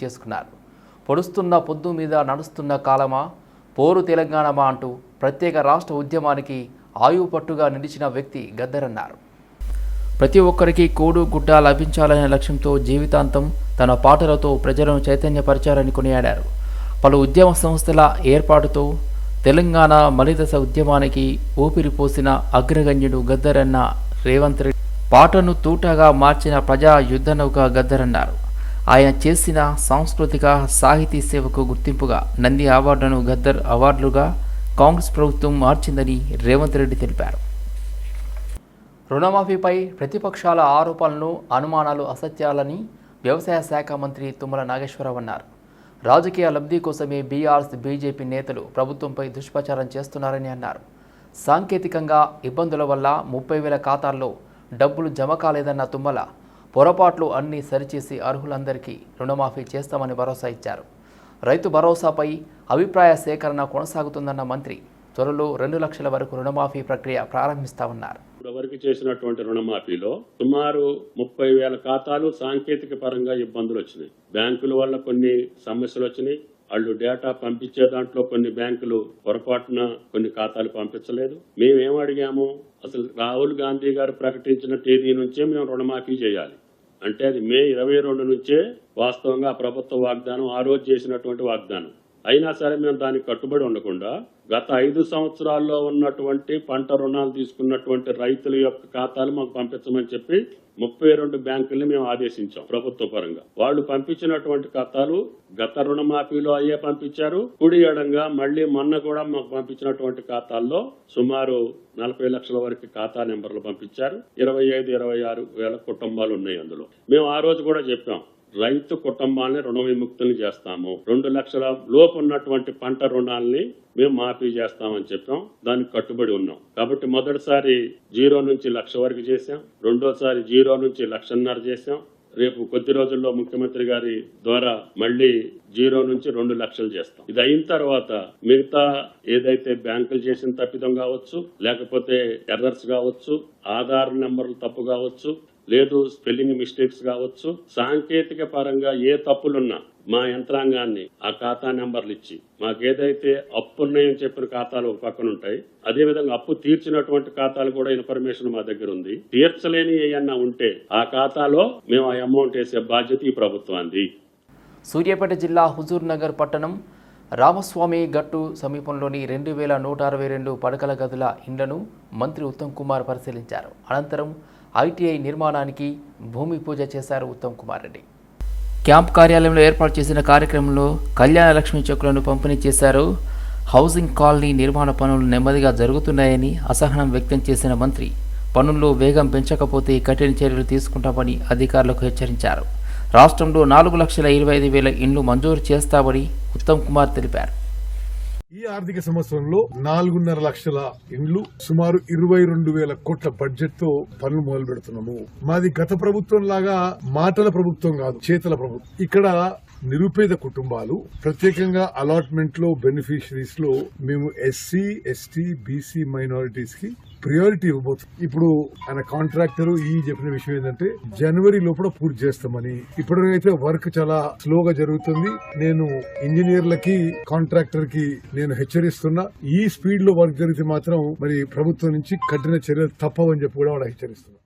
చేసుకున్నారు. పొడుస్తున్న పొద్దు మీద నడుస్తున్న కాలమా? పోరు తెలంగాణమా అంటూ ప్రత్యేక రాష్ట్ర ఉద్యమానికి ఆయువు పట్టుగా నిలిచిన వ్యక్తి గద్దరన్నారు. ప్రతి ఒక్కరికి కోడు గుడ్డ లభించాలనే లక్ష్యంతో జీవితాంతం తన పాటలతో ప్రజలను చైతన్యపరిచారని కొనియాడారు. పలు ఉద్యమ సంస్థల ఏర్పాటుతో తెలంగాణ మలిదశ ఉద్యమానికి ఊపిరి పోసిన అగ్రగణ్యుడు గద్దరన్న రేవంత్ రెడ్డి పాటను తూటాగా మార్చిన ప్రజా యుద్ధ నౌక గద్దరన్నారు. ఆయన చేసిన సాంస్కృతిక సాహితీ సేవకు గుర్తింపుగా నంది అవార్డును గద్దర్ అవార్డులుగా కాంగ్రెస్ ప్రభుత్వం మార్చిందని రేవంత్ రెడ్డి తెలిపారు. రుణమాఫీపై ప్రతిపక్షాల ఆరోపణలు అనుమానాలు అసత్యాలని వ్యవసాయ శాఖ మంత్రి తుమ్మల నాగేశ్వరరావు అన్నారు. రాజకీయ లబ్ధి కోసమే బీఆర్ఎస్ బీజేపీ నేతలు ప్రభుత్వంపై దుష్ప్రచారం చేస్తున్నారని అన్నారు. సాంకేతికంగా ఇబ్బందుల వల్ల ముప్పై వేల ఖాతాల్లో డబ్బులు జమ కాలేదన్న తుమ్మల పొరపాట్లు అన్నీ సరిచేసి అర్హులందరికీ రుణమాఫీ చేస్తామని భరోసా ఇచ్చారు. రైతు భరోసాపై అభిప్రాయ సేకరణ కొనసాగుతుందన్న మంత్రి త్వరలో రెండు లక్షల వరకు రుణమాఫీ ప్రక్రియ ప్రారంభిస్తామన్నారు ఇప్పటివరకు చేసినటువంటి రుణమాఫీలో సుమారు ముప్పై వేల ఖాతాలు సాంకేతిక పరంగా ఇబ్బందులు వచ్చినాయి. బ్యాంకుల వల్ల కొన్ని సమస్యలు వచ్చినాయి. వాళ్ళు డేటా పంపించే దాంట్లో కొన్ని బ్యాంకులు పొరపాటున కొన్ని ఖాతాలు పంపించలేదు. మేమేం అడిగాము? అసలు రాహుల్ గాంధీ గారు ప్రకటించిన తేదీ నుంచే మేము రుణమాఫీ చేయాలి. అంటే అది మే ఇరవై రెండు నుంచే వాస్తవంగా ప్రభుత్వ వాగ్దానం ఆ రోజు చేసినటువంటి వాగ్దానం. అయినా సరే మేము దానికి కట్టుబడి ఉండకుండా గత ఐదు సంవత్సరాల్లో ఉన్నటువంటి పంట రుణాలు తీసుకున్నటువంటి రైతుల యొక్క ఖాతాలు మాకు పంపించమని చెప్పి ముప్పై రెండు బ్యాంకుల్ని మేము ఆదేశించాం ప్రభుత్వ పరంగా. వాళ్ళు పంపించినటువంటి ఖాతాలు గత రుణమాఫీలో అయ్యే పంపించారు. కుడి ఎడంగా మళ్ళీ మొన్న కూడా మాకు పంపించినటువంటి ఖాతాల్లో సుమారు నలభై లక్షల వరకు ఖాతా నెంబర్లు పంపించారు. ఇరవై ఐదు ఇరవై ఆరు వేల కుటుంబాలు ఉన్నాయి అందులో. మేము ఆ రోజు కూడా చెప్పాం. రైతు కుటుంబాన్ని రుణ విముక్తులు చేస్తాము. రెండు లక్షల లోపు ఉన్నటువంటి పంట రుణాలని మేము మాఫీ చేస్తామని చెప్పాం. దానికి కట్టుబడి ఉన్నాం. కాబట్టి మొదటిసారి జీరో నుంచి లక్ష వరకు చేశాం. రెండోసారి జీరో నుంచి లక్షన్నర చేశాం. రేపు కొద్ది రోజుల్లో ముఖ్యమంత్రి గారి ద్వారా మళ్ళీ జీరో నుంచి రెండు లక్షలు చేస్తాం. ఇది అయిన తర్వాత మిగతా ఏదైతే బ్యాంకులు చేసిన తప్పిదం కావచ్చు లేకపోతే ఎర్రర్స్ కావచ్చు ఆధార్ నెంబర్లు తప్పు కావచ్చు లేదు స్పెల్లింగ్ మిస్టేక్స్ కావచ్చు. సాంకేతిక పరంగా ఏ తప్పులున్నా మా యంత్రాంగాన్ని ఆ ఖాతా నెంబర్లు ఇచ్చి మాకేదైతే అప్పు ఉన్నాయని చెప్పిన ఖాతాలు ఒక పక్కన ఉంటాయి. అదేవిధంగా అప్పు తీర్చినటువంటి ఖాతాలు కూడా ఇన్ఫర్మేషన్ మా దగ్గర ఉంది. తీర్చలేని ఏమన్నా ఉంటే ఆ ఖాతాలో మేము ఆ అమౌంట్ వేసే బాధ్యత ఈ ప్రభుత్వానికి సూర్యాపేట జిల్లా హుజూర్ నగర్ పట్టణం రామస్వామి గట్టు సమీపంలోని రెండు వేల నూట అరవై రెండు పడకల గదుల ఇండ్లను మంత్రి ఉత్తమ్ కుమార్ పరిశీలించారు. అనంతరం ఐటీఐ నిర్మాణానికి భూమి పూజ చేశారు ఉత్తమ్ కుమార్ రెడ్డి. క్యాంప్ కార్యాలయంలో ఏర్పాటు చేసిన కార్యక్రమంలో కళ్యాణ లక్ష్మి చెక్కులను పంపిణీ చేశారు. హౌసింగ్ కాలనీ నిర్మాణ పనులు నెమ్మదిగా జరుగుతున్నాయని అసహనం వ్యక్తం చేసిన మంత్రి పనుల్లో వేగం పెంచకపోతే కఠిన చర్యలు తీసుకుంటామని అధికారులకు హెచ్చరించారు. రాష్ట్రంలో నాలుగు లక్షల ఇరవై ఐదు వేల ఇండ్లు మంజూరు చేస్తామని ఉత్తమ్ కుమార్ తెలిపారు. ఈ ఆర్థిక సంవత్సరంలో నాలుగున్నర లక్షల ఇండ్లు సుమారు ఇరవై రెండు వేల కోట్ల బడ్జెట్తో పనులు మొదలు పెడుతున్నాము. మాది గత ప్రభుత్వం లాగా మాటల ప్రభుత్వం కాదు చేతల ప్రభుత్వం. ఇక్కడ నిరుపేద కుటుంబాలు ప్రత్యేకంగా అలాట్మెంట్లో బెనిఫిషరీస్లో మేము ఎస్సీ ఎస్టీ బీసీ మైనారిటీస్కి ప్రియారిటీ ఇవ్వబోతుంది ఇప్పుడు ఆయన కాంట్రాక్టర్ ఈ చెప్పిన విషయం ఏంటంటే జనవరి లోపల పూర్తి చేస్తామని. ఇప్పటికైతే వర్క్ చాలా స్లోగా జరుగుతుంది. నేను ఇంజనీర్లకి కాంట్రాక్టర్కి నేను హెచ్చరిస్తున్నా. ఈ స్పీడ్లో వర్క్ జరిగితే మాత్రం మరి ప్రభుత్వం నుంచి కఠిన చర్యలు తప్పవని చెప్పి కూడా వాళ్ళు హెచ్చరిస్తున్నారు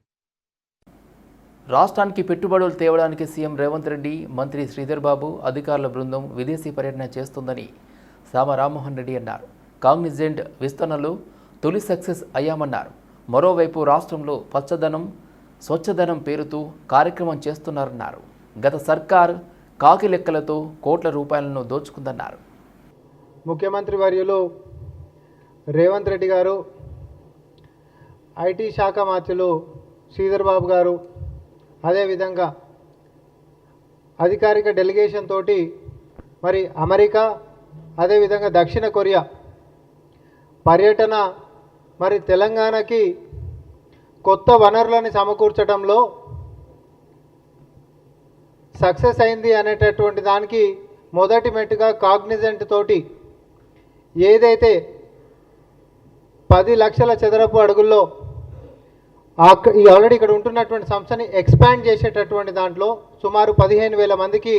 రాష్ట్రానికి పెట్టుబడులు తేవడానికి సీఎం రేవంత్ రెడ్డి మంత్రి శ్రీధర్ బాబు అధికారుల బృందం విదేశీ పర్యటన చేస్తుందని సామ రామ్మోహన్ రెడ్డి అన్నారు. కాగ్నిజెంట్ విస్తరణలో తొలి సక్సెస్ అయ్యామన్నారు. మరోవైపు రాష్ట్రంలో పచ్చదనం స్వచ్ఛదనం పేరుతో కార్యక్రమం చేస్తున్నారన్నారు. గత సర్కార్ కాకి లెక్కలతో కోట్ల రూపాయలను దోచుకుందన్నారు. ముఖ్యమంత్రి వర్యులు రేవంత్ రెడ్డి గారు ఐటీ శాఖ మాత్రులు శ్రీధర్ బాబు గారు అదేవిధంగా అధికారిక డెలిగేషన్ తోటి మరి అమెరికా అదేవిధంగా దక్షిణ కొరియా పర్యటన మరి తెలంగాణకి కొత్త వనరులను సమకూర్చడంలో సక్సెస్ అయింది అనేటటువంటి దానికి మొదటి మెట్టుగా కాగ్నిజెంట్ తోటి ఏదైతే పది లక్షల చదరపు అడుగుల్లో ఈ ఆల్రెడీ ఇక్కడ ఉంటున్నటువంటి సంస్థని ఎక్స్పాండ్ చేసేటటువంటి దాంట్లో సుమారు పదిహేను వేల మందికి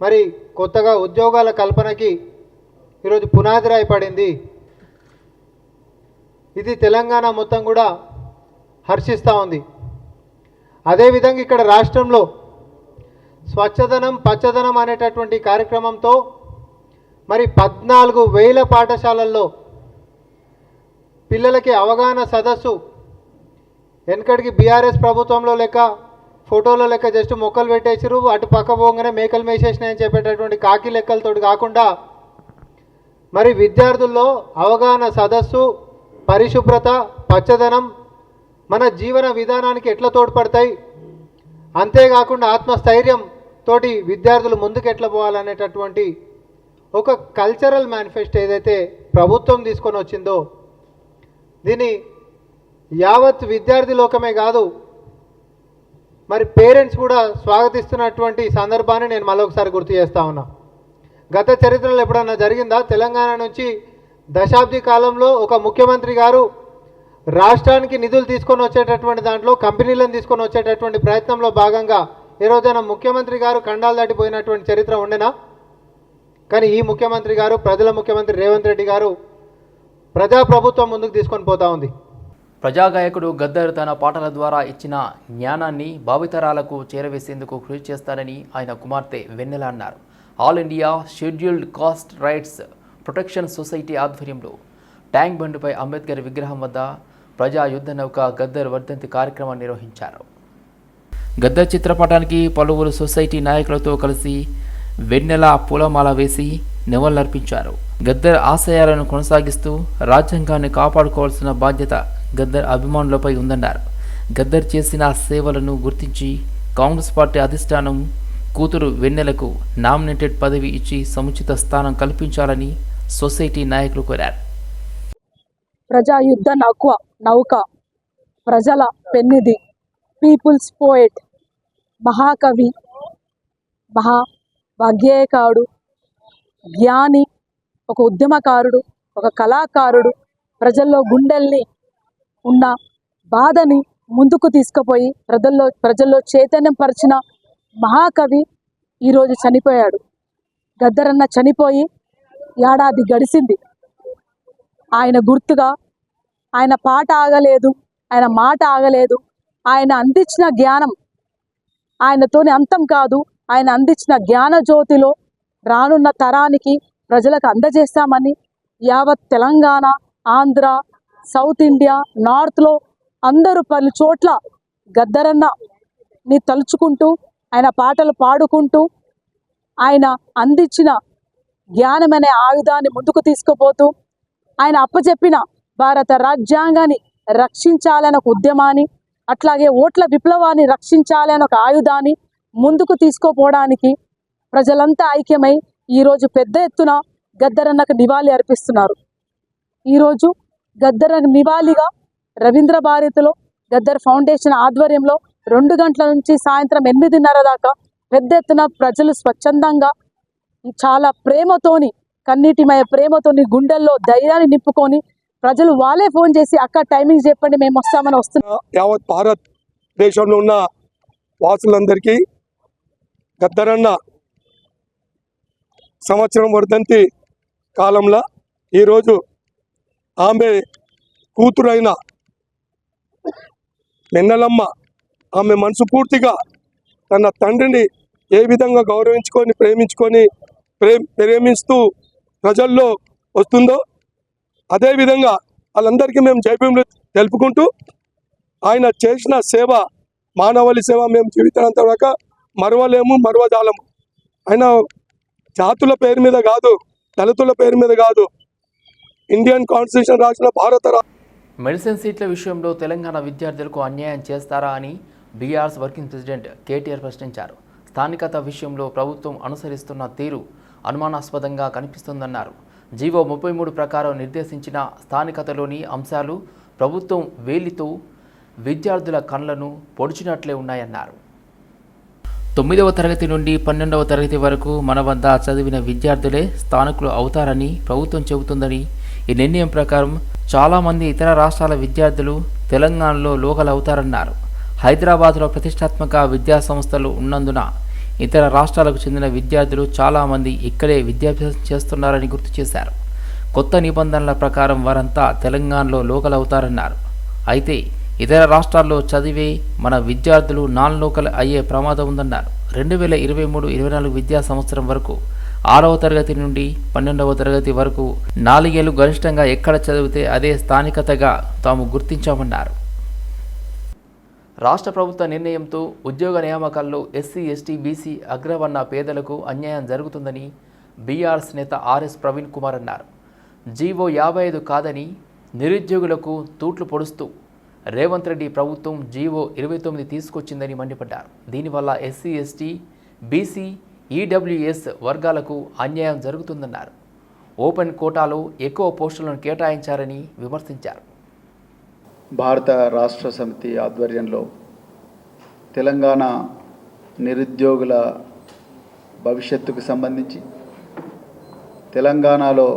మరి కొత్తగా ఉద్యోగాల కల్పనకి ఈరోజు పునాది పడింది ఇది తెలంగాణ మొత్తం కూడా హర్షిస్తూ ఉంది. అదేవిధంగా ఇక్కడ రాష్ట్రంలో స్వచ్ఛదనం పచ్చదనం అనేటటువంటి కార్యక్రమంతో మరి పద్నాలుగు వేల పాఠశాలల్లో పిల్లలకి అవగాహన సదస్సు వెనకడికి బీఆర్ఎస్ ప్రభుత్వంలో లెక్క ఫోటోలో లెక్క జస్ట్ మొక్కలు పెట్టేసారు అటు పక్క పోగానే మేకలు మేసేసినాయని చెప్పేటటువంటి కాకి లెక్కలతోటి కాకుండా మరి విద్యార్థుల్లో అవగాహన సదస్సు పరిశుభ్రత పచ్చదనం మన జీవన విధానానికి ఎట్లా తోడ్పడతాయి? అంతేకాకుండా ఆత్మస్థైర్యం తోటి విద్యార్థులు ముందుకు ఎట్లా పోవాలనేటటువంటి ఒక కల్చరల్ మేనిఫెస్టో ఏదైతే ప్రభుత్వం తీసుకొని వచ్చిందో దీన్ని యావత్ విద్యార్థి లోకమే కాదు మరి పేరెంట్స్ కూడా స్వాగతిస్తున్నటువంటి సందర్భాన్ని నేను మళ్ళొకసారి గుర్తు చేస్తా ఉన్నా. గత చరిత్రలో ఎప్పుడన్నా జరిగిందా? తెలంగాణ నుంచి దశాబ్ది కాలంలో ఒక ముఖ్యమంత్రి గారు రాష్ట్రానికి నిధులు తీసుకొని వచ్చేటటువంటి దాంట్లో కంపెనీలను తీసుకొని వచ్చేటటువంటి ప్రయత్నంలో భాగంగా ఈ రోజున ముఖ్యమంత్రి గారు కండాలు దాటిపోయినటువంటి చరిత్ర ఉండేనా? కానీ ఈ ముఖ్యమంత్రి గారు ప్రజల ముఖ్యమంత్రి రేవంత్ రెడ్డి గారు ప్రజాప్రభుత్వం ముందుకు తీసుకొని పోతా ఉంది. ప్రజాగాయకుడు గద్దర్ తన పాటల ద్వారా ఇచ్చిన జ్ఞానాన్ని భావితరాలకు చేరవేసేందుకు కృషి చేస్తానని ఆయన కుమార్తె వెన్నెల అన్నారు. All India scheduled caste rights protection society ఆధ్వర్యంలో ట్యాంక్ బండ్పై అంబేద్కర్ విగ్రహం వద్ద ప్రజా యుద్ధ నౌక గద్దర్ వర్ధంతి కార్యక్రమం నిర్వహించారు. గద్దర్ చిత్రపటానికి పలువురు సొసైటీ నాయకులతో కలిసి వెన్నెల పూలమాల వేసి నివాళులర్పించారు గద్దర్ ఆశయాలను కొనసాగిస్తూ రాజ్యాంగాన్ని కాపాడుకోవాల్సిన బాధ్యత గద్దర్ అభిమానులపై ఉందన్నారు. గద్దర్ చేసిన సేవలను గుర్తించి కాంగ్రెస్ పార్టీ అధిష్టానం కూతురు వెన్నెలకు నామినేటెడ్ పదవి ఇచ్చి సముచిత స్థానం కల్పించాలని సొసైటీ నాయకులు కోరారు. ప్రజా యుద్ధ నౌక నౌక ప్రజల పెన్నిది పీపుల్స్ పోయెట్ మహాకవి మహా వాగ్గేయకారుడు జ్ఞాని ఒక ఉద్యమకారుడు ఒక కళాకారుడు ప్రజల్లో గుండెల్ని ఉన్న బాధని ముందుకు తీసుకుపోయి ప్రజల్లో ప్రజల్లో చైతన్యం పరిచిన మహాకవి ఈరోజు చనిపోయాడు. గద్దరన్న చనిపోయి ఏడాది గడిచింది ఆయన గుర్తుగా ఆయన పాట ఆగలేదు ఆయన మాట ఆగలేదు ఆయన అందించిన జ్ఞానం ఆయనతోని అంతం కాదు ఆయన అందించిన జ్ఞాన జ్యోతిలో రానున్న తరానికి ప్రజలకు అందజేస్తామని యావత్ తెలంగాణ ఆంధ్ర సౌత్ ఇండియా నార్త్లో అందరూ పలు చోట్ల గద్దరన్న ని తలుచుకుంటూ ఆయన పాటలు పాడుకుంటూ ఆయన అందించిన జ్ఞానం అనే ఆయుధాన్ని ముందుకు తీసుకుపోతూ ఆయన అప్పచెప్పిన భారత రాజ్యాంగాన్ని రక్షించాలని ఒక ఉద్యమాన్ని అట్లాగే ఓట్ల విప్లవాన్ని రక్షించాలని ఒక ఆయుధాన్ని ముందుకు తీసుకుపోవడానికి ప్రజలంతా ఐక్యమై ఈరోజు పెద్ద ఎత్తున గద్దరన్నకు నివాళి అర్పిస్తున్నారు. ఈరోజు గద్దర నివాళిగా రవీంద్ర భారతిలో గద్దర్ ఫౌండేషన్ ఆధ్వర్యంలో రెండు గంటల నుంచి సాయంత్రం ఎనిమిదిన్నర దాకా పెద్ద ఎత్తున ప్రజలు స్వచ్ఛందంగా చాలా ప్రేమతోని కన్నీటిమయ ప్రేమతోని గుండెల్లో ధైర్యాన్ని నింపుకొని ప్రజలు వాళ్ళే ఫోన్ చేసి అక్క టైమింగ్ చెప్పండి మేము వస్తామని వస్తున్నాం యావత్ భారత్ దేశంలో ఉన్న వాసులందరికీ గద్దరన్న సంవత్సరం వర్ధంతి కాలంలో ఈరోజు ఆమె కూతురైన నిన్నలమ్మ ఆమె మనసు పూర్తిగా తన తండ్రిని ఏ విధంగా గౌరవించుకొని ప్రేమించుకొని ప్రేమిస్తూ ప్రజల్లో వస్తుందో అదేవిధంగా వాళ్ళందరికీ మేము జైభీములు తెలుపుకుంటూ ఆయన చేసిన సేవ మానవాళి సేవ మేము జీవితాంత దాకా మరవలేము మరవజాలము. ఆయన జాతుల పేరు మీద కాదు దళితుల పేరు మీద కాదు ఇండియన్ కాన్స్టిట్యూషన్ రాసిన భారత మెడిసిన్ సీట్ల విషయంలో తెలంగాణ విద్యార్థులకు అన్యాయం చేస్తారా అని బీఆర్ఎస్ వర్కింగ్ ప్రెసిడెంట్ కేటీఆర్ ప్రశ్నించారు. స్థానికత విషయంలో ప్రభుత్వం అనుసరిస్తున్న తీరు అనుమానాస్పదంగా కనిపిస్తుందన్నారు. జీవో ముప్పై మూడు ప్రకారం నిర్దేశించిన స్థానికతలోని అంశాలు ప్రభుత్వం వేలితో విద్యార్థుల కళ్ళను పొడిచినట్లే ఉన్నాయన్నారు. తొమ్మిదవ తరగతి నుండి పన్నెండవ తరగతి వరకు మన వద్ద చదివిన విద్యార్థులే స్థానికులు అవుతారని ప్రభుత్వం చెబుతుందని ఈ నిర్ణయం ప్రకారం చాలామంది ఇతర రాష్ట్రాల విద్యార్థులు తెలంగాణలో లోకలవుతారన్నారు. హైదరాబాద్లో ప్రతిష్టాత్మక విద్యాసంస్థలు ఉన్నందున ఇతర రాష్ట్రాలకు చెందిన విద్యార్థులు చాలామంది ఇక్కడే విద్యాభ్యాసం చేస్తున్నారని గుర్తు చేశారు. కొత్త నిబంధనల ప్రకారం వారంతా తెలంగాణలో లోకల్ అవుతారన్నారు. అయితే ఇతర రాష్ట్రాల్లో చదివే మన విద్యార్థులు నాన్ లోకల్ అయ్యే ప్రమాదం ఉందన్నారు. రెండు వేల ఇరవై మూడు ఇరవై నాలుగు విద్యా సంవత్సరం వరకు ఆరవ తరగతి నుండి పన్నెండవ తరగతి వరకు నాలుగేళ్ళు గరిష్టంగా ఎక్కడ చదివితే అదే స్థానికతగా తాము గుర్తించామన్నారు. రాష్ట్ర ప్రభుత్వ నిర్ణయంతో ఉద్యోగ నియామకాల్లో ఎస్సీ ఎస్టీ బీసీ అగ్రవర్ణ పేదలకు అన్యాయం జరుగుతుందని బీఆర్ఎస్ నేత ఆర్ఎస్ ప్రవీణ్ కుమార్ అన్నారు. జీవో యాభై ఐదు కాదని నిరుద్యోగులకు తూట్లు పొడుస్తూ రేవంత్ రెడ్డి ప్రభుత్వం జీవో ఇరవై తొమ్మిది తీసుకొచ్చిందని మండిపడ్డారు. దీనివల్ల ఎస్సీ ఎస్టీ బీసీ ఈడబ్ల్యూఎస్ వర్గాలకు అన్యాయం జరుగుతుందన్నారు. ఓపెన్ కోటాలో ఎక్కువ పోస్టులను కేటాయించారని విమర్శించారు. భారత రాష్ట్ర సమితి ఆధ్వర్యంలో తెలంగాణ నిరుద్యోగుల భవిష్యత్తుకు సంబంధించి తెలంగాణలో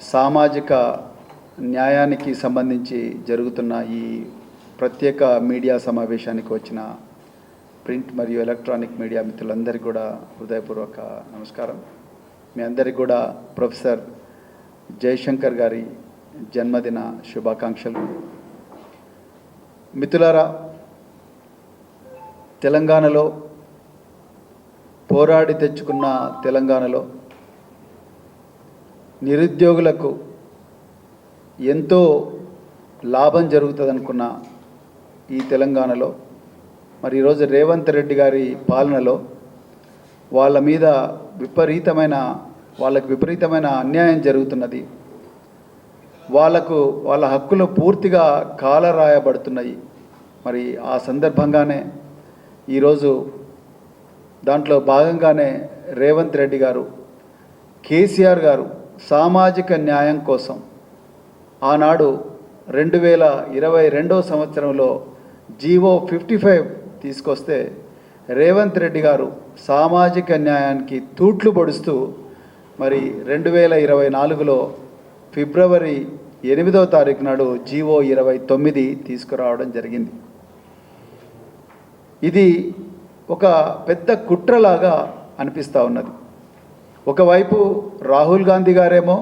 సామాజిక న్యాయానికి సంబంధించి జరుగుతున్న ఈ ప్రత్యేక మీడియా సమావేశానికి వచ్చిన ప్రింట్ మరియు ఎలక్ట్రానిక్ మీడియా మిత్రులందరికీ కూడా హృదయపూర్వక నమస్కారం. మీ అందరికీ కూడా ప్రొఫెసర్ జయశంకర్ గారి జన్మదిన శుభాకాంక్షలు. మిత్రులారా తెలంగాణలో పోరాడి తెచ్చుకున్న తెలంగాణలో నిరుద్యోగులకు ఎంతో లాభం జరుగుతుందనుకున్న ఈ తెలంగాణలో మరి ఈరోజు రేవంత్ రెడ్డి గారి పాలనలో వాళ్ళ మీద విపరీతమైన వాళ్ళకు విపరీతమైన అన్యాయం జరుగుతున్నది. వాళ్ళకు వాళ్ళ హక్కులు పూర్తిగా కాలరాయబడుతున్నాయి. మరి ఆ సందర్భంగానే ఈరోజు దాంట్లో భాగంగానే రేవంత్ రెడ్డి గారు కేసీఆర్ గారు సామాజిక న్యాయం కోసం ఆనాడు రెండు వేల ఇరవై రెండో సంవత్సరంలో జీవో ఫిఫ్టీ ఫైవ్ తీసుకొస్తే రేవంత్ రెడ్డి గారు సామాజిక న్యాయానికి తూట్లు పొడుస్తూ మరి రెండు వేల ఇరవై నాలుగులో ఫిబ్రవరి ఎనిమిదవ తారీఖు నాడు జీవో ఇరవై తొమ్మిది తీసుకురావడం జరిగింది. ఇది ఒక పెద్ద కుట్రలాగా అనిపిస్తూ ఉన్నది. ఒకవైపు రాహుల్ గాంధీ గారేమో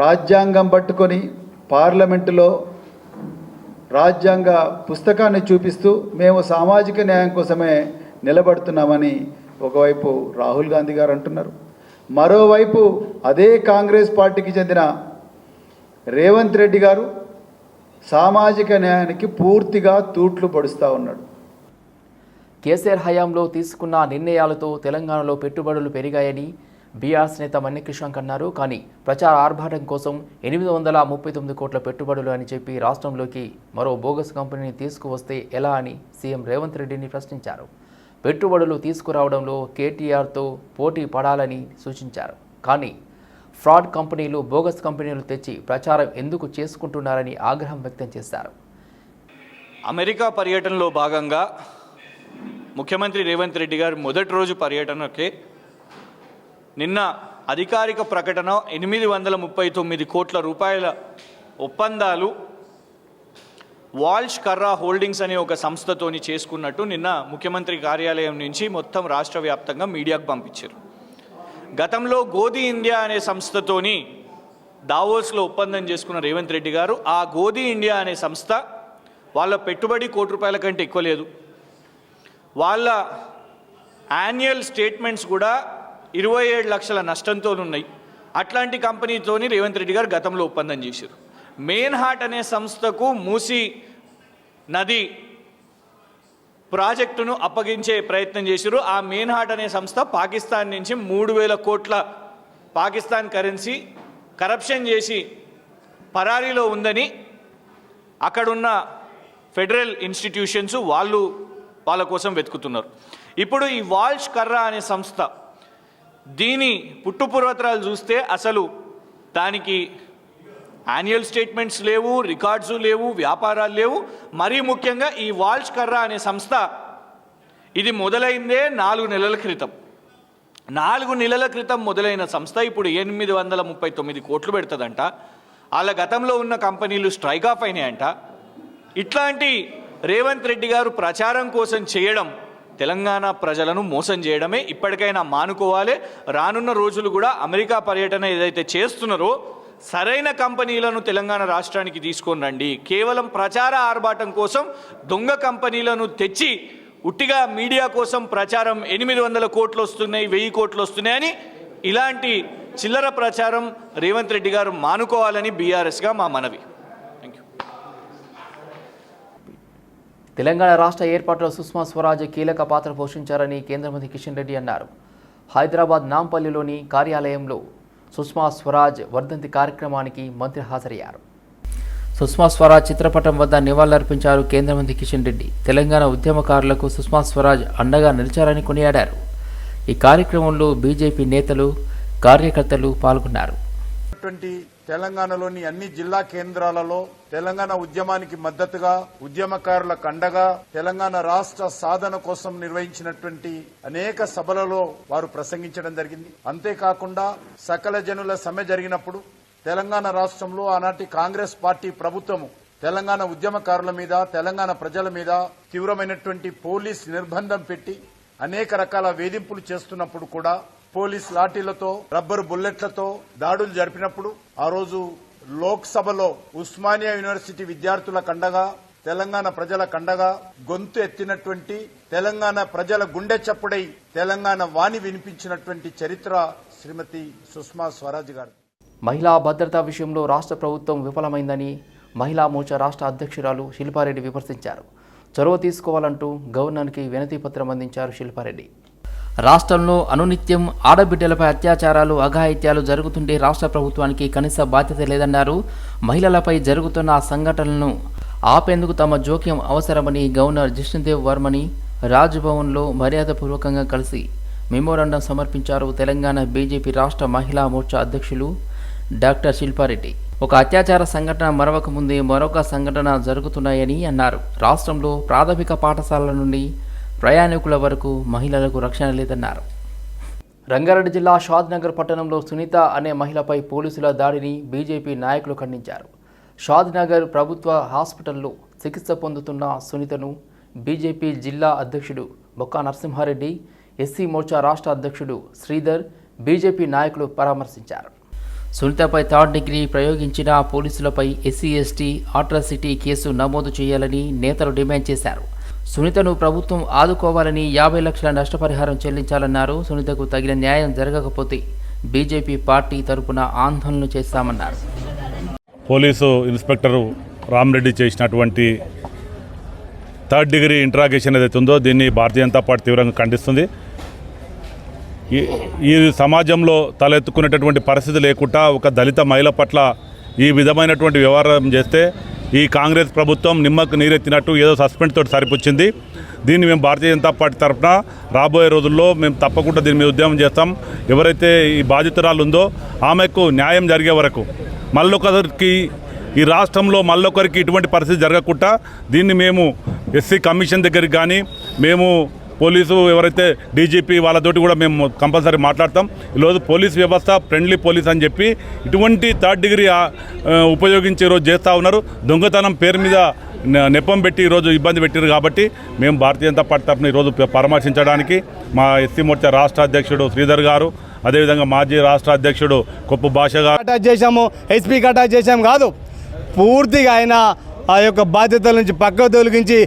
రాజ్యాంగం పట్టుకొని పార్లమెంటులో రాజ్యాంగ పుస్తకాన్ని చూపిస్తూ మేము సామాజిక న్యాయం కోసమే నిలబడుతున్నామని ఒకవైపు రాహుల్ గాంధీ గారు అంటున్నారు. మరోవైపు అదే కాంగ్రెస్ పార్టీకి చెందిన రేవంత్ రెడ్డి గారు సామాజిక న్యాయానికి పూర్తిగా తూట్లు పడుస్తూ ఉన్నాడు. కేసీఆర్ హయాంలో తీసుకున్న నిర్ణయాలతో తెలంగాణలో పెట్టుబడులు పెరిగాయని బీఆర్ఎస్ నేత మణికృష్ణంక్ అన్నారు. కానీ ప్రచార ఆర్భాటం కోసం ఎనిమిది వందల ముప్పై తొమ్మిది కోట్ల పెట్టుబడులు అని చెప్పి రాష్ట్రంలోకి మరో బోగస్ కంపెనీని తీసుకువస్తే ఎలా అని సీఎం రేవంత్ రెడ్డిని ప్రశ్నించారు. పెట్టుబడులు తీసుకురావడంలో కేటీఆర్తో పోటీ పడాలని సూచించారు. కానీ ఫ్రాడ్ కంపెనీలు బోగస్ కంపెనీలు తెచ్చి ప్రచారం ఎందుకు చేసుకుంటున్నారని ఆగ్రహం వ్యక్తం చేశారు. అమెరికా పర్యటనలో భాగంగా ముఖ్యమంత్రి రేవంత్ రెడ్డి గారు మొదటి రోజు పర్యటనకి నిన్న అధికారిక ప్రకటన ఎనిమిది వందల ముప్పై తొమ్మిది కోట్ల రూపాయల ఒప్పందాలు వాల్ష్ కర్రా హోల్డింగ్స్ అనే ఒక సంస్థతోని చేసుకున్నట్టు నిన్న ముఖ్యమంత్రి కార్యాలయం నుంచి మొత్తం రాష్ట్ర వ్యాప్తంగా మీడియాకు పంపించారు. గతంలో గోధి ఇండియా అనే సంస్థతోని దావోస్లో ఒప్పందం చేసుకున్న రేవంత్ రెడ్డి గారు ఆ గోధి ఇండియా అనే సంస్థ వాళ్ళ పెట్టుబడి కోటి రూపాయల కంటే ఎక్కువ లేదు. వాళ్ళ యాన్యువల్ స్టేట్మెంట్స్ కూడా ఇరవై ఏడు లక్షల నష్టంతో ఉన్నాయి అట్లాంటి కంపెనీతోని రేవంత్ రెడ్డి గారు గతంలో ఒప్పందం చేశారు. మెయిన్ హార్ట్ అనే సంస్థకు మూసి నది ప్రాజెక్టును అప్పగించే ప్రయత్నం చేశారు. ఆ మెయిన్ హార్ట్ అనే సంస్థ పాకిస్తాన్ నుంచి మూడు వేల కోట్ల పాకిస్తాన్ కరెన్సీ కరప్షన్ చేసి పరారీలో ఉందని అక్కడున్న ఫెడరల్ ఇన్స్టిట్యూషన్స్ వాళ్ళు వాళ్ళ కోసం వెతుకుతున్నారు. ఇప్పుడు ఈ వాల్ష్ కర్రా అనే సంస్థ దీని పుట్టుపూర్వతరాలు చూస్తే అసలు దానికి యాన్యువల్ స్టేట్మెంట్స్ లేవు రికార్డ్స్ లేవు వ్యాపారాలు లేవు. మరీ ముఖ్యంగా ఈ వాల్ష్ కర్రా అనే సంస్థ ఇది మొదలైందే నాలుగు నెలల క్రితం. నాలుగు నెలల క్రితం మొదలైన సంస్థ ఇప్పుడు ఎనిమిది వందల ముప్పై తొమ్మిది కోట్లు పెడుతుందంట. వాళ్ళ గతంలో ఉన్న కంపెనీలు స్ట్రైక్ ఆఫ్ అయినాయంట. ఇట్లాంటి రేవంత్ రెడ్డి గారు ప్రచారం కోసం చేయడం తెలంగాణ ప్రజలను మోసం చేయడమే ఇప్పటికైనా మానుకోవాలి. రానున్న రోజులు కూడా అమెరికా పర్యటన ఏదైతే చేస్తున్నారో సరైన కంపెనీలను తెలంగాణ రాష్ట్రానికి తీసుకొని రండి. కేవలం ప్రచార ఆర్భాటం కోసం దొంగ కంపెనీలను తెచ్చి ఉట్టిగా మీడియా కోసం ప్రచారం ఎనిమిది వందల కోట్లు వస్తున్నాయి వెయ్యి కోట్లు వస్తున్నాయని ఇలాంటి చిల్లర ప్రచారం రేవంత్ రెడ్డి గారు మానుకోవాలని బీఆర్ఎస్గా మా మనవి. థ్యాంక్ యూ తెలంగాణ రాష్ట్ర ఏర్పాటులో సుష్మా స్వరాజ్ కీలక పాత్ర పోషించారని కేంద్ర మంత్రి కిషన్ రెడ్డి అన్నారు. హైదరాబాద్ నాంపల్లిలోని కార్యాలయంలో సుష్మా స్వరాజ్ వర్ధంతి కార్యక్రమానికి మంత్రి హాజరయ్యారు. సుష్మా స్వరాజ్ చిత్రపటం వద్ద నివాళులర్పించారు కేంద్ర మంత్రి కిషన్ రెడ్డి. తెలంగాణ ఉద్యమకారులకు సుష్మా స్వరాజ్ అండగా నిలిచారని కొనియాడారు. ఈ కార్యక్రమంలో బీజేపీ నేతలు కార్యకర్తలు పాల్గొన్నారు. ఉన్నటువంటి తెలంగాణలోని అన్ని జిల్లా కేంద్రాలలో తెలంగాణ ఉద్యమానికి మద్దతుగా ఉద్యమకారుల కండగా తెలంగాణ రాష్ట్ర సాధన కోసం నిర్వహించినటువంటి అనేక సభలలో వారు ప్రసంగించడం జరిగింది. అంతేకాకుండా సకల జనుల సమ్మె జరిగినప్పుడు తెలంగాణ రాష్ట్రంలో ఆనాటి కాంగ్రెస్ పార్టీ ప్రభుత్వము తెలంగాణ ఉద్యమకారుల మీద తెలంగాణ ప్రజల మీద తీవ్రమైనటువంటి పోలీస్ నిర్బంధం పెట్టి అనేక రకాల వేధింపులు చేస్తున్నప్పుడు కూడా పోలీస్ లాఠీలతో రబ్బరు బుల్లెట్లతో దాడులు జరిపినప్పుడు ఆ రోజు లోక్సభలో ఉస్మానియా యూనివర్సిటీ విద్యార్థుల కండగా తెలంగాణ ప్రజల కండగా గొంతు ఎత్తినటువంటి తెలంగాణ ప్రజల గుండె చప్పుడై తెలంగాణ వాణి వినిపించినటువంటి చరిత్ర శ్రీమతి సుష్మా స్వరాజ్ గారు. మహిళా భద్రతా విషయంలో రాష్ట్ర ప్రభుత్వం విఫలమైందని మహిళా మోర్చా రాష్ట్ర అధ్యక్షురాలు శిల్పారెడ్డి విమర్శించారు. చొరవ తీసుకోవాలంటూ గవర్నర్కి వినతి పత్రం అందించారు శిల్పారెడ్డి. రాష్ట్రంలో అనునిత్యం ఆడబిడ్డలపై అత్యాచారాలు అఘాయిత్యాలు జరుగుతుంటే రాష్ట్ర ప్రభుత్వానికి కనీస బాధ్యత లేదన్నారు. మహిళలపై జరుగుతున్న ఆ సంఘటనలను ఆపేందుకు తమ జోక్యం అవసరమని గవర్నర్ జిష్ణుదేవ్ వర్మని రాజ్భవన్లో మర్యాదపూర్వకంగా కలిసి మెమోరాండం సమర్పించారు తెలంగాణ బీజేపీ రాష్ట్ర మహిళా మోర్చా అధ్యక్షులు డాక్టర్ శిల్పారెడ్డి. ఒక అత్యాచార సంఘటన మరొక ముందే మరొక సంఘటన జరుగుతున్నాయని అన్నారు. రాష్ట్రంలో ప్రాథమిక పాఠశాలల నుండి ప్రయాణికుల వరకు మహిళలకు రక్షణ లేదన్నారు. రంగారెడ్డి జిల్లా షాద్నగర్ పట్టణంలో సునీత అనే మహిళపై పోలీసుల దాడిని బీజేపీ నాయకులు ఖండించారు. షాద్నగర్ ప్రభుత్వ హాస్పిటల్లో చికిత్స పొందుతున్న సునీతను బీజేపీ జిల్లా అధ్యక్షుడు బొక్క నరసింహారెడ్డి ఎస్సీ మోర్చా రాష్ట్ర అధ్యక్షుడు శ్రీధర్ బీజేపీ నాయకులు పరామర్శించారు. సునీతపై థర్డ్ డిగ్రీ ప్రయోగించిన పోలీసులపై ఎస్సీ ఎస్టీ ఆట్రాసిటీ కేసు నమోదు చేయాలని నేతలు డిమాండ్ చేశారు. సునీతను ప్రభుత్వం ఆదుకోవాలని యాభై లక్షల నష్టపరిహారం చెల్లించాలన్నారు. సునీతకు తగిన న్యాయం జరగకపోతే బీజేపీ పార్టీ తరపున ఆందోళన చేస్తామన్నారు. పోలీసు ఇన్స్పెక్టరు రామరెడ్డి చేసినటువంటి థర్డ్ డిగ్రీ ఇంట్రాగేషన్ ఏదైతే ఉందో దీన్ని భారతీయ జనతా పార్టీ తీవ్రంగా ఖండిస్తుంది. ఈ ఈ సమాజంలో తలెత్తుకునేటటువంటి పరిస్థితి లేకుండా ఒక దళిత మహిళ పట్ల ఈ విధమైనటువంటి వ్యవహారం చేస్తే ఈ కాంగ్రెస్ ప్రభుత్వం నిమ్మకు నీరెత్తినట్టు ఏదో సస్పెండ్ తోటి సరిపుచ్చింది. దీన్ని మేము భారతీయ జనతా పార్టీ తరఫున రాబోయే రోజుల్లో మేము తప్పకుండా దీని మీద ఉద్యమం చేస్తాం. ఎవరైతే ఈ బాధితురాలు ఉందో ఆమెకు న్యాయం జరిగే వరకు మళ్ళొకరికి ఈ రాష్ట్రంలో మళ్ళొకరికి ఇటువంటి పరిస్థితి జరగకుండా దీన్ని మేము ఎస్సీ కమిషన్ దగ్గరికి కానీ మేము పోలీసు ఎవరైతే డీజీపీ వాళ్ళతోటి కూడా మేము కంపల్సరీ మాట్లాడతాం. ఈరోజు పోలీస్ వ్యవస్థ ఫ్రెండ్లీ పోలీస్ అని చెప్పి ఇటువంటి థర్డ్ డిగ్రీ ఉపయోగించి ఈరోజు చేస్తూ ఉన్నారు. దొంగతనం పేరు మీద నెపం పెట్టి ఈరోజు ఇబ్బంది పెట్టారు కాబట్టి మేము భారతీయ జనతా పార్టీ తరఫున ఈరోజు పరామర్శించడానికి మా ఎస్సీ మోర్చా రాష్ట్ర అధ్యక్షుడు శ్రీధర్ గారు అదేవిధంగా మాజీ రాష్ట్ర అధ్యక్షుడు కొప్పు భాష గారు. అటాచ్ చేశాము ఎస్పీ అటాచ్ చేశాము కాదు. పూర్తిగా ఆయన ఆ యొక్క బాధ్యతల నుంచి పక్కకు తొలగించి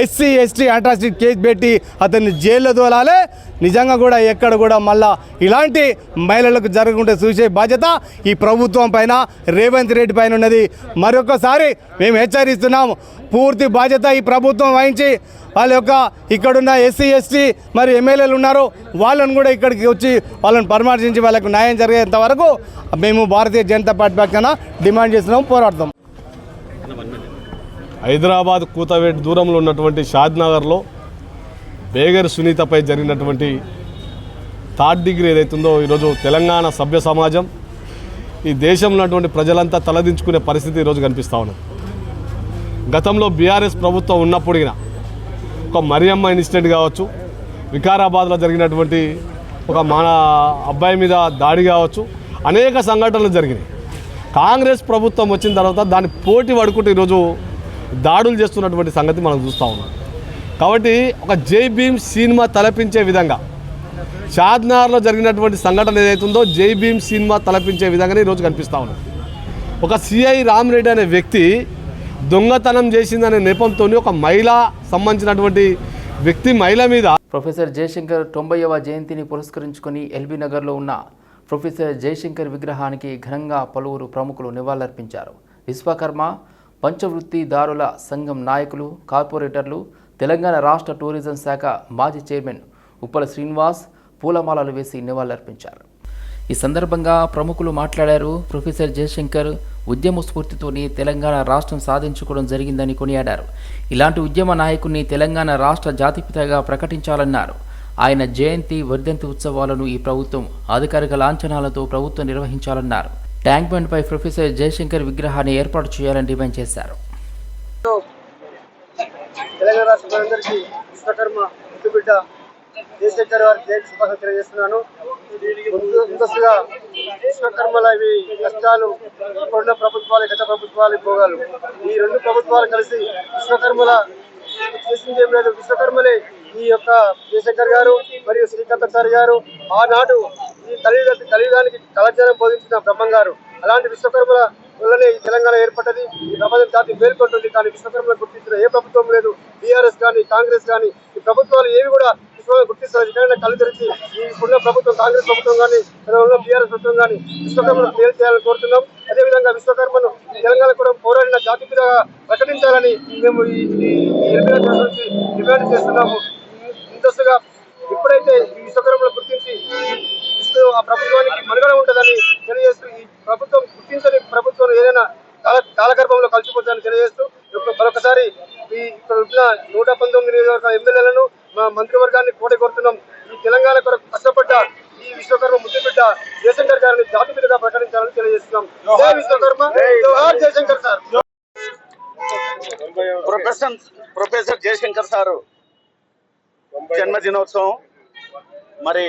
ఎస్సీ ఎస్టీ అట్రాసిటీ కేసు పెట్టి అతన్ని జైల్లో తోలాలి. నిజంగా కూడా ఎక్కడ కూడా మళ్ళా ఇలాంటి మహిళలకు జరగకుండా చూసే బాధ్యత ఈ ప్రభుత్వం పైన రేవంత్ రెడ్డి పైన ఉన్నది. మరొకసారి మేము హెచ్చరిస్తున్నాము పూర్తి బాధ్యత ఈ ప్రభుత్వం వహించి వాళ్ళ యొక్క ఇక్కడున్న ఎస్సీ ఎస్టీ మరి ఎమ్మెల్యేలు ఉన్నారు వాళ్ళని కూడా ఇక్కడికి వచ్చి వాళ్ళని పరామర్శించి వాళ్ళకు న్యాయం జరిగేంత వరకు మేము భారతీయ జనతా పార్టీ పక్కన డిమాండ్ చేస్తున్నాం పోరాడతాం హైదరాబాద్ కూతవేటి దూరంలో ఉన్నటువంటి షాద్నగర్లో బేగర్ సునీతపై జరిగినటువంటి థర్డ్ డిగ్రీ ఏదైతుందో ఈరోజు తెలంగాణ సభ్య సమాజం ఈ దేశంలో ఉన్నటువంటి ప్రజలంతా తలదించుకునే పరిస్థితి ఈరోజు కనిపిస్తూ ఉన్నది. గతంలో బీఆర్ఎస్ ప్రభుత్వం ఉన్నప్పుడు ఒక మరియమ్మ ఇన్సిడెంట్ కావచ్చు వికారాబాద్లో జరిగినటువంటి ఒక మన అబ్బాయి మీద దాడి కావచ్చు అనేక సంఘటనలు జరిగినాయి. కాంగ్రెస్ ప్రభుత్వం వచ్చిన తర్వాత దాన్ని పోటీ పడుకుంటూ ఈరోజు దాడులు చేస్తున్నటువంటి సంగతి మనం చూస్తూ ఉన్నాం. కాబట్టి ఒక జై భీమ్ సినిమా తలపించే విధంగా షాద్నార్లో జరిగినటువంటి సంఘటన ఏదైతుందో జై భీమ్ సినిమా తలపించే విధంగానే ఈరోజు కనిపిస్తూ ఉన్నాం. ఒక సిఐ రామరెడ్డి అనే వ్యక్తి దొంగతనం చేసిందనే నెపంతో ఒక మహిళ సంబంధించినటువంటి వ్యక్తి మహిళ మీద ప్రొఫెసర్ జయశంకర్ తొంభైవ జయంతిని పురస్కరించుకొని ఎల్బీ నగర్లో ఉన్న ప్రొఫెసర్ జయశంకర్ విగ్రహానికి ఘనంగా పలువురు ప్రముఖులు నివాళులర్పించారు. విశ్వకర్మ పంచవృత్తిదారుల సంఘం నాయకులు కార్పొరేటర్లు తెలంగాణ రాష్ట్ర టూరిజం శాఖ మాజీ చైర్మన్ ఉప్పల శ్రీనివాస్ పూలమాలలు వేసి నివాళులర్పించారు. ఈ సందర్భంగా ప్రముఖులు మాట్లాడారు ప్రొఫెసర్ జయశంకర్. ఉద్యమ స్ఫూర్తితోనే తెలంగాణ రాష్ట్రం సాధించుకోవడం జరిగిందని కొనియాడారు. ఇలాంటి ఉద్యమ నాయకుడిని తెలంగాణ రాష్ట్ర జాతిపితగా ప్రకటించాలన్నారు. ఆయన జయంతి వర్ధంతి ఉత్సవాలను ఈ ప్రభుత్వం అధికారిక లాంఛనాలతో ప్రభుత్వం నిర్వహించాలన్నారు. ట్యాంక్ బండ్పై ప్రొఫెసర్ జయశంకర్ విగ్రహాన్ని ఏర్పాటు చేయాలని డిమాండ్ చేశారు. తెలంగాణ రాష్ట్ర ప్రజలందరికీ విశ్వకర్మ ముద్దుబిడ్డ జయశంకర్ వారి జయంతి శుభాకాంక్షలు తెలియజేస్తున్నాను. ముందు ముందస్తుగా విశ్వకర్మల ఇవి కష్టాలు ఇప్పుడున్న ప్రభుత్వాలు గత ప్రభుత్వాలు పోగాలు. ఈ రెండు ప్రభుత్వాలు కలిసి విశ్వకర్మల చేసింది ఏం లేదు విశ్వకర్మలే ఈ యొక్క జయశంకర్ గారు మరియు శ్రీకాంతాచారి గారు ఆనాడు ఈ కలియుగ కలియుగానికి కళాచారం బోధించిన బ్రహ్మం గారు. అలాంటి విశ్వకర్మల వల్లనే ఈ తెలంగాణ ఏర్పడ్డది. ఈ ప్రపంచం జాతి మేల్కొంటుంది. కానీ విశ్వకర్మలు గుర్తించిన ఏ ప్రభుత్వం లేదు. బీఆర్ఎస్ కానీ కాంగ్రెస్ కానీ. ఈ ప్రభుత్వాలు ఏవి కూడా విశ్వకర్మ గుర్తిస్తారు ఎక్కడైనా కళ్ళు తెరిచి ఈ ఇప్పుడున్న ప్రభుత్వం కాంగ్రెస్ ప్రభుత్వం కానీ తెలంగాణ టీఆర్ఎస్ ప్రభుత్వం కానీ విశ్వకర్మను మేలు చేయాలని కోరుతున్నాం. అదేవిధంగా విశ్వకర్మను తెలంగాణ కూడా పోరాడిన జాతిగా ప్రకటించాలని మేము ఈ డిమాండ్ చేస్తున్నాము. ముందస్తుగా ఎప్పుడైతే ఈ విశ్వకర్మను గుర్తించి ఇస్తూ ఆ ప్రభుత్వానికి మనుగడ ఉంటుందని తెలియజేస్తూ ఈ ప్రభుత్వం గుర్తించని ప్రభుత్వం ఏదైనా కాల కాలగర్భంలో కలిసిపోతుందని తెలియజేస్తూ ఇప్పుడు మరొకసారి ఈ ఇక్కడ ఉన్న నూట పంతొమ్మిది నియోజకవర్గ ఎమ్మెల్యేలను మా మంత్రివర్గాన్ని కోటి కోరుతున్నాం ఈ తెలంగాణ కొరకు కష్టపడ్డ ఈ విశ్వకర్మ ముద్దుబిడ్డ జయశంకర్ గారిని జాతి బిడ్డగా ప్రకటించాలని తెలియజేస్తున్నాం. జై విశ్వకర్మ. జోహార్ Jayashankar sir. Professor professor Jayashankar sir జన్మదినోత్సవం. మరి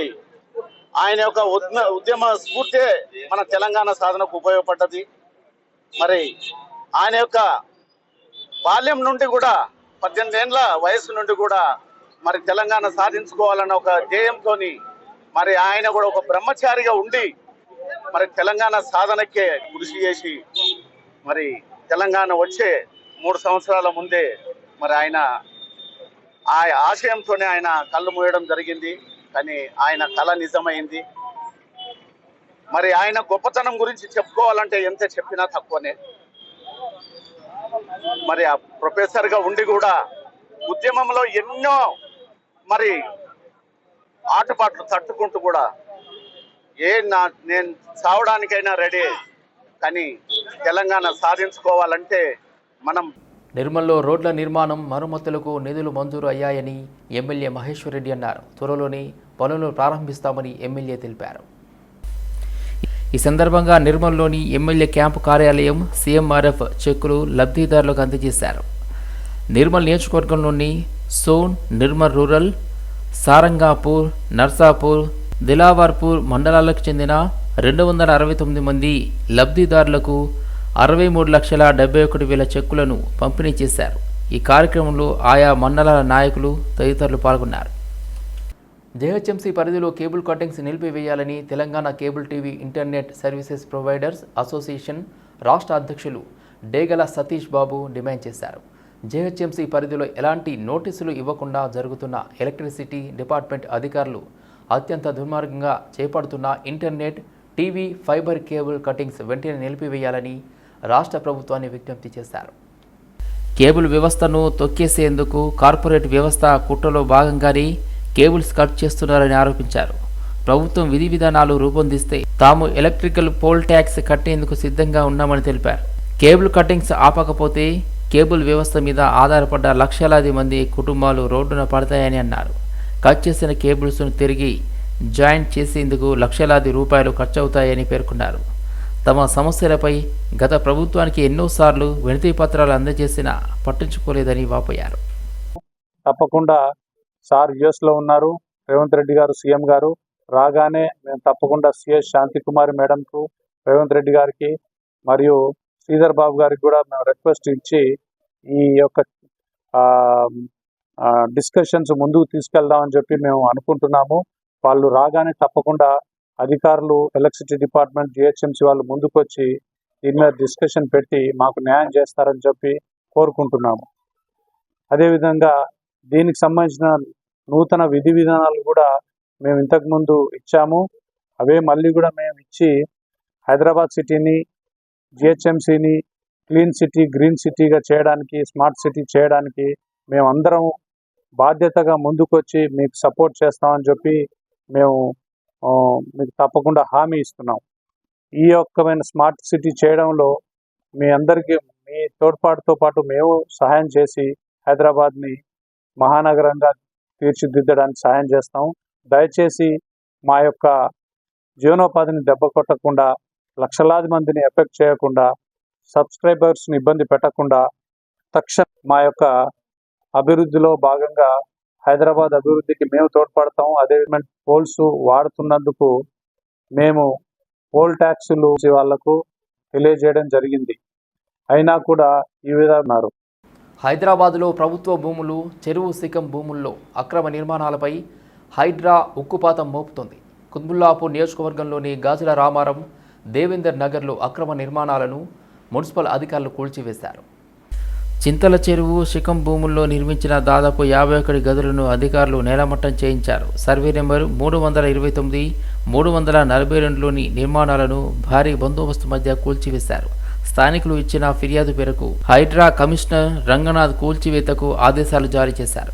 ఆయన యొక్క ఉద్మ- ఉద్యమ స్ఫూర్తే మన తెలంగాణ సాధనకు ఉపయోగపడ్డది. మరి ఆయన యొక్క బాల్యం నుండి కూడా పద్దెనిమిది ఏండ్ల వయసు నుండి కూడా మరి తెలంగాణ సాధించుకోవాలన్న ఒక ధ్యేయంతో మరి ఆయన కూడా ఒక బ్రహ్మచారిగా ఉండి మరి తెలంగాణ సాధనకే కృషి చేసి మరి తెలంగాణ వచ్చే మూడు సంవత్సరాల ముందే మరి ఆయన ఆ ఆశయంతోనే ఆయన కళ్ళు మూయడం జరిగింది. కానీ ఆయన కళ నిజమైంది. మరి ఆయన గొప్పతనం గురించి చెప్పుకోవాలంటే ఎంత చెప్పినా తక్కువనే. మరి ఆ ప్రొఫెసర్గా ఉండి కూడా ఉద్యమంలో ఎన్నో మరి ఆటుపాట్లు తట్టుకుంటూ కూడా ఏ నా నేను చావడానికైనా రెడీ. కానీ తెలంగాణ సాధించుకోవాలంటే మనం నిర్మల్లో రోడ్ల నిర్మాణం మరమ్మతులకు నిధులు మంజూరు అయ్యాయని ఎమ్మెల్యే మహేశ్వర్ రెడ్డి అన్నారు. త్వరలోనే పనులు ప్రారంభిస్తామని ఎమ్మెల్యే తెలిపారు. ఈ సందర్భంగా నిర్మల్లోని ఎమ్మెల్యే క్యాంపు కార్యాలయం సీఎంఆర్ఎఫ్ చెక్కులు లబ్ధిదారులకు అందజేశారు. నిర్మల్ నియోజకవర్గంలోని సోన్ నిర్మల్ రూరల్ సారంగాపూర్ నర్సాపూర్ దిలావర్పూర్ మండలాలకు చెందిన రెండు వందల అరవై తొమ్మిది మంది లబ్ధిదారులకు అరవై మూడు లక్షల డెబ్బై ఒకటి వేల చెక్కులను పంపిణీ చేశారు. ఈ కార్యక్రమంలో ఆయా మండలాల నాయకులు తదితరులు పాల్గొన్నారు. జేహెచ్ఎంసీ పరిధిలో cable cuttings నిలిపివేయాలని Telangana cable TV internet services providers association రాష్ట్ర అధ్యక్షులు డేగల సతీష్ బాబు డిమాండ్ చేశారు. జేహెచ్ఎంసీ పరిధిలో ఎలాంటి నోటీసులు ఇవ్వకుండా జరుగుతున్న ఎలక్ట్రిసిటీ డిపార్ట్మెంట్ అధికారులు అత్యంత దుర్మార్గంగా చేపడుతున్న internet TV fibre cable cuttings వెంటనే నిలిపివేయాలని రాష్ట్ర ప్రభుత్వాన్ని విజ్ఞప్తి చేశారు. కేబుల్ వ్యవస్థను తొక్కేసేందుకు కార్పొరేట్ వ్యవస్థ కుట్రలో భాగంగానే కేబుల్స్ కట్ చేస్తున్నారని ఆరోపించారు. ప్రభుత్వం విధి విధానాలు రూపొందిస్తే తాము ఎలక్ట్రికల్ పోల్ ట్యాక్స్ కట్టేందుకు సిద్ధంగా ఉన్నామని తెలిపారు. కేబుల్ కటింగ్స్ ఆపకపోతే కేబుల్ వ్యవస్థ మీద ఆధారపడ్డ లక్షలాది మంది కుటుంబాలు రోడ్డున పడతాయని అన్నారు. కట్ చేసిన కేబుల్స్ను తిరిగి జాయింట్ చేసేందుకు లక్షలాది రూపాయలు ఖర్చవుతాయని పేర్కొన్నారు. తమ సమస్యలపై గత ప్రభుత్వానికి ఎన్నోసార్లు వినతి పత్రాలు అందజేసినా పట్టించుకోలేదని వాపోయారు. తప్పకుండా సార్ యుఎస్లో ఉన్నారు. రేవంత్ రెడ్డి గారు సీఎం గారు. రాగానే మేము తప్పకుండా సిఎస్ శాంతి కుమారి మేడంకు రేవంత్ రెడ్డి గారికి మరియు శ్రీధర్ బాబు గారికి కూడా మేము రిక్వెస్ట్ ఇచ్చి ఈ యొక్క డిస్కషన్స్ ముందుకు తీసుకెళ్దామని చెప్పి మేము అనుకుంటున్నాము. వాళ్ళు రాగానే తప్పకుండా అధికారులు ఎలక్ట్రిసిటీ డిపార్ట్మెంట్ జిహెచ్ఎంసీ వాళ్ళు ముందుకొచ్చి దీని మీద డిస్కషన్ పెట్టి మాకు న్యాయం చేస్తారని చెప్పి కోరుకుంటున్నాము. అదేవిధంగా దీనికి సంబంధించిన నూతన విధి విధానాలు కూడా మేము ఇంతకుముందు ఇచ్చాము. అవే మళ్ళీ కూడా మేము ఇచ్చి హైదరాబాద్ సిటీని జిహెచ్ఎంసీని క్లీన్ సిటీ గ్రీన్ సిటీగా చేయడానికి స్మార్ట్ సిటీ చేయడానికి మేమందరం బాధ్యతగా ముందుకొచ్చి మీకు సపోర్ట్ చేస్తామని చెప్పి మేము మీకు తప్పకుండా హామీ ఇస్తున్నాం. ఈ యొక్కమైన స్మార్ట్ సిటీ చేయడంలో మీ అందరికీ మీ తోడ్పాటుతో పాటు మేము సహాయం చేసి హైదరాబాద్ని మహానగరంగా తీర్చిదిద్దడానికి సహాయం చేస్తాం. దయచేసి మా యొక్క జీవనోపాధిని దెబ్బ కొట్టకుండా లక్షలాది మందిని ఎఫెక్ట్ చేయకుండా సబ్స్క్రైబర్స్ని ఇబ్బంది పెట్టకుండా తక్షణ మా యొక్క అభివృద్ధిలో భాగంగా హైదరాబాద్ అభివృద్ధికి మేము తోడ్పడతాం. అదే పోల్స్ వాడుతున్నందుకు మేము పోల్ ట్యాక్సులు వాళ్ళకు తెలియజేయడం జరిగింది. అయినా కూడా ఈ విధంగా హైదరాబాద్లో హైదరాబాదులో ప్రభుత్వ భూములు చెరువు సికం భూముల్లో అక్రమ నిర్మాణాలపై హైడ్రా ఉక్కుపాతం మోపుతోంది. కుత్బుల్లాపూర్ నియోజకవర్గంలోని గాజుల రామారం దేవేందర్ నగర్లో అక్రమ నిర్మాణాలను మున్సిపల్ అధికారులు కూల్చివేశారు. చింతల చెరువు శిఖం భూముల్లో నిర్మించిన దాదాపు యాభై ఒకటి గదులను అధికారులు నేలమట్టం చేయించారు. సర్వే నెంబర్ మూడు వందల ఇరవై తొమ్మిది మూడు వందల నలభై రెండులోని నిర్మాణాలను భారీ బందోబస్తు మధ్య కూల్చివేశారు. స్థానికులు ఇచ్చిన ఫిర్యాదు మేరకు హైడ్రా కమిషనర్ రంగనాథ్ కూల్చివేతకు ఆదేశాలు జారీ చేశారు.